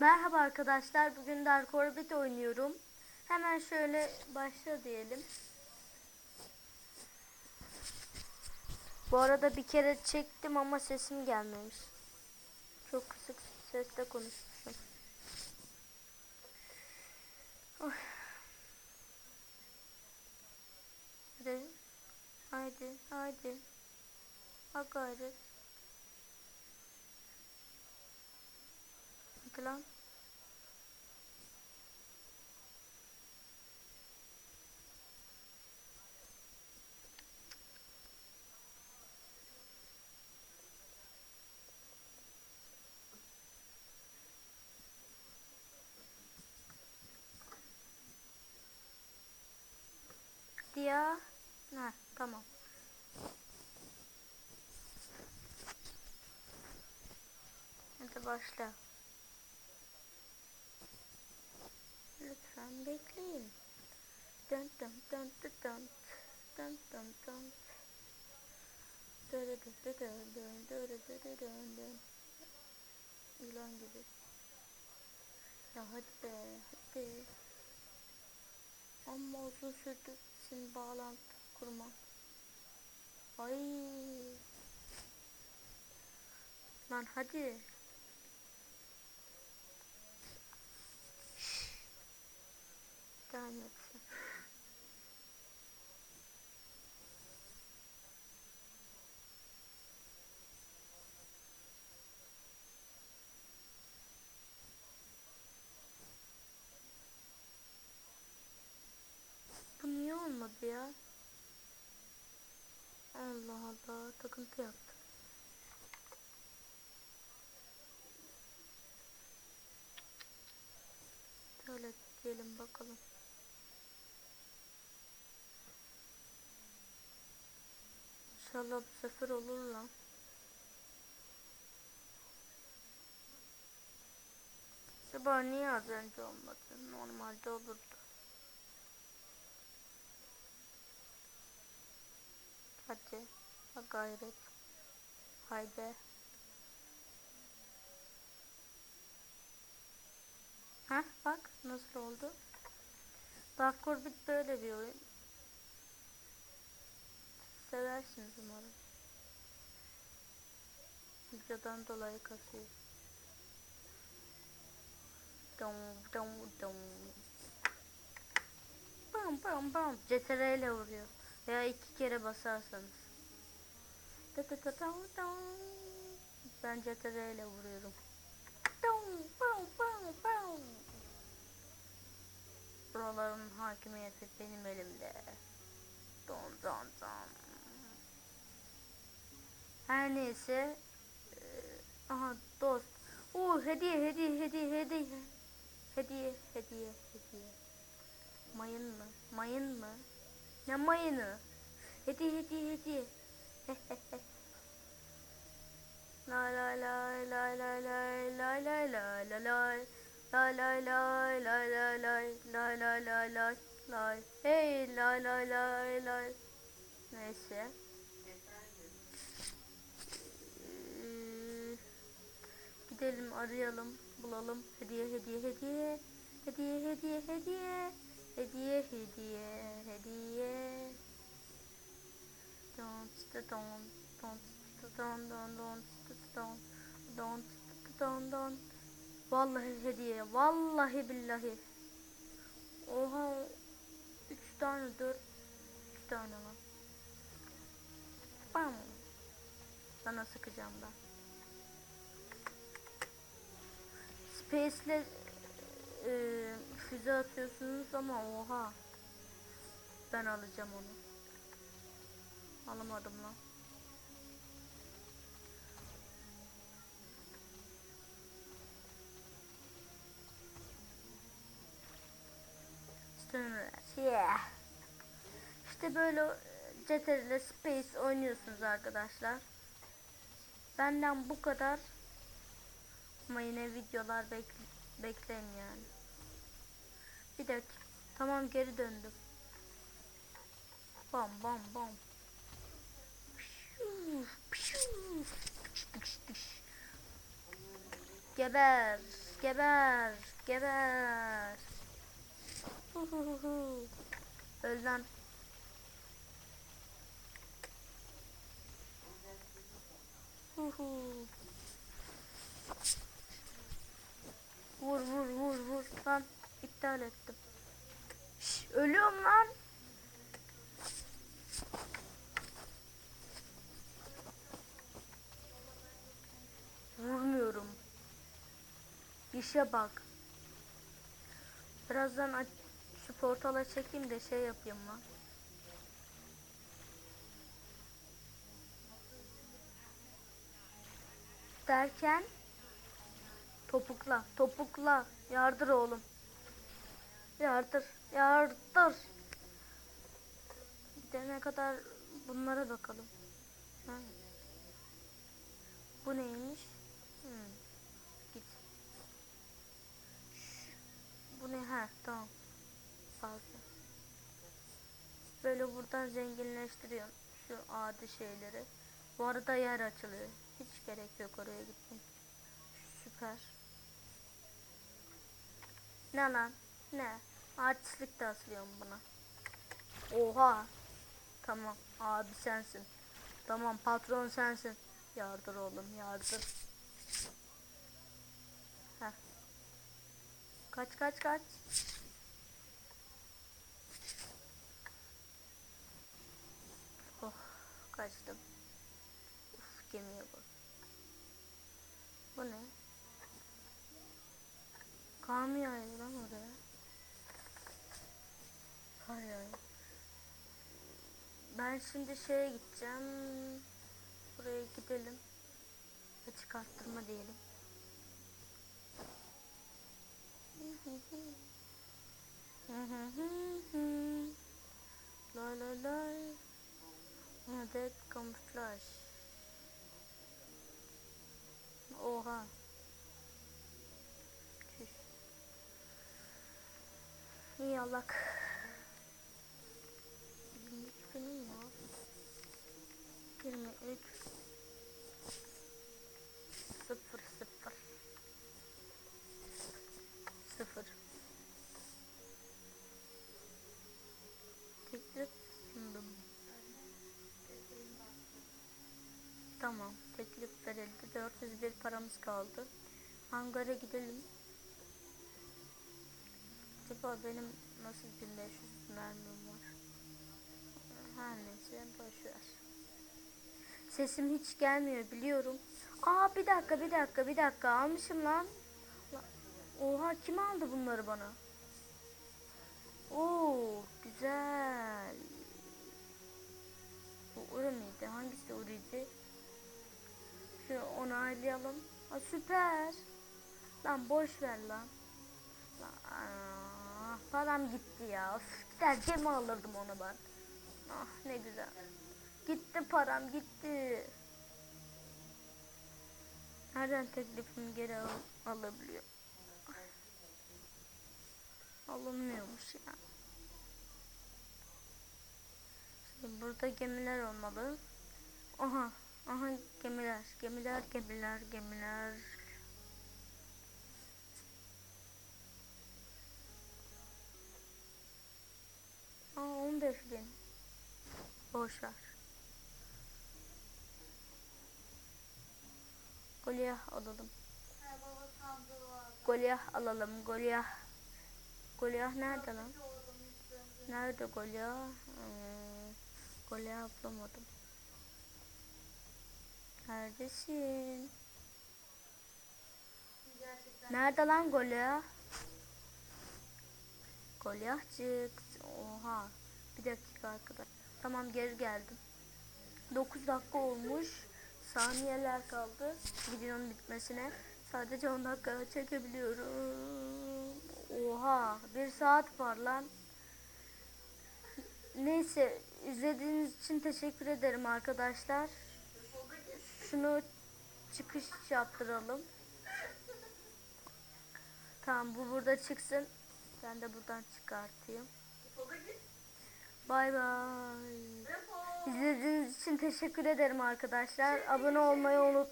Merhaba arkadaşlar. Bugün Dark Orbit oynuyorum. Hemen şöyle başla diyelim. Bu arada bir kere çektim ama sesim gelmemiş. Çok kısık sesle konuşmuşum. Oy. Hadi. Haydi, haydi. Ha gayret. geladen? Ja. Na, komm mal. Это башня. Lütfen bekleyin. Dön dön dön dön dön dön dön dön Döre dö dö dö dön döre dö dö dön dön İlan gibi. Ya hadi be hadi. Amma uzun sürdü senin bağlantı kurmak. Ay. Lan hadi. Etsin. Bu niye olmadı ya? Allah Allah takıntı yaptı. Şöyle diyelim bakalım. İnşallah bu sefer olur lan. Acaba niye az önce olmadı? Normalde olurdu. Hadi. Ha gayret. Haydi. Ha bak nasıl oldu? Dark Orbit böyle bir oyun. Seversiniz umarım. Videodan dolayı kasıyor. Dum dum dum. Bam bam bam. CTRL ile vuruyor. Veya iki kere basarsanız. Da da da da da. Ben CTRL ile vuruyorum. Dum bam bam bam. Buraların hakimiyeti benim elimde. Her neyse. eee, aha dost. Oo hediye hediye hediye hediye. Hediye hediye hediye. Mayın mı? Mayın mı? Ne mayını? Hediye hediye hediye. La la la la la la la la la la la La la la la la la la la la la la Hey la la la la Neyse. Gidelim arayalım bulalım. Hediye hediye hediye. Hediye hediye hediye. Hediye hediye hediye. Don don. Don don don don don. Don don don. Vallahi hediye vallahi billahi. Oha üç tane dört üç tane lan. Bam. Sana sıkacağım ben Space'le e, füze atıyorsunuz ama oha. Ben alacağım onu. Alamadım lan. Yeah. İşte böyle CTRL Space oynuyorsunuz arkadaşlar. Benden bu kadar. Ama yine videolar bek bekleyin yani. Bir dakika. Tamam geri döndüm. Bam bam bam. Geber. geber, geber. Öl lan. Hu Vur vur vur vur lan iptal ettim. Şş, ölüyorum lan. Vurmuyorum. İşe bak. Birazdan şu portala çekeyim de şey yapayım lan. Derken topukla, topukla. Yardır oğlum. Yardır, yardır. Gidene kadar bunlara bakalım. Ha. Bu neymiş? Hmm. Git. Bu ne? Ha tamam. Fazla. Böyle buradan zenginleştiriyorum şu adi şeyleri. Bu arada yer açılıyor. Hiç gerek yok oraya gitmek. Süper. Ne lan? Ne? Artistlik de asılıyorum buna. Oha. Tamam abi sensin. Tamam patron sensin. Yardır oğlum yardır. Heh. Kaç kaç kaç. Oh kaçtım. Uf gemiye bak. Bu ne? Kar mı yağıyor lan oraya? Kar yağıyor. Ben şimdi şeye gideceğim. Buraya gidelim. Açık arttırma diyelim. La la la. Adet kamuflaj. Oha. İyi Allah. Günlük benim ya. 23 sıfır sıfır sıfır teklif sundum tamam teklif verildi 401 paramız kaldı hangara gidelim acaba benim nasıl 1500 mermim var her neyse boşver Sesim hiç gelmiyor biliyorum. Aa bir dakika bir dakika bir dakika almışım lan. La- Oha kim aldı bunları bana? Oo güzel. Bu Uri miydi? Hangisi Uri'ydi? Şu onaylayalım. Aa süper. Lan boş ver lan. Param gitti ya. Üf, gider gemi alırdım onu ben. Ah ne güzel. Gitti param gitti. Nereden teklifimi geri al alabiliyor? Alınmıyormuş ya. Şimdi burada gemiler olmalı. Aha, aha gemiler, gemiler, gemiler, gemiler. 15 bin. Boş ver. Golyah alalım. Golyah alalım. Golyah. Golyah nerede lan? Nerede Golyah? Hmm, Golyah bulamadım. Neredesin? Nerede lan Golyah? Golyahcık. Oha. Arkadaş. Tamam geri geldim. 9 dakika olmuş. Saniyeler kaldı videonun bitmesine. Sadece 10 dakika çekebiliyorum. Oha, bir saat var lan. Neyse, izlediğiniz için teşekkür ederim arkadaşlar. Şunu çıkış yaptıralım. Tamam, bu burada çıksın. Ben de buradan çıkartayım. Bay bay. İzlediğiniz için teşekkür ederim arkadaşlar. Abone olmayı unutmayın.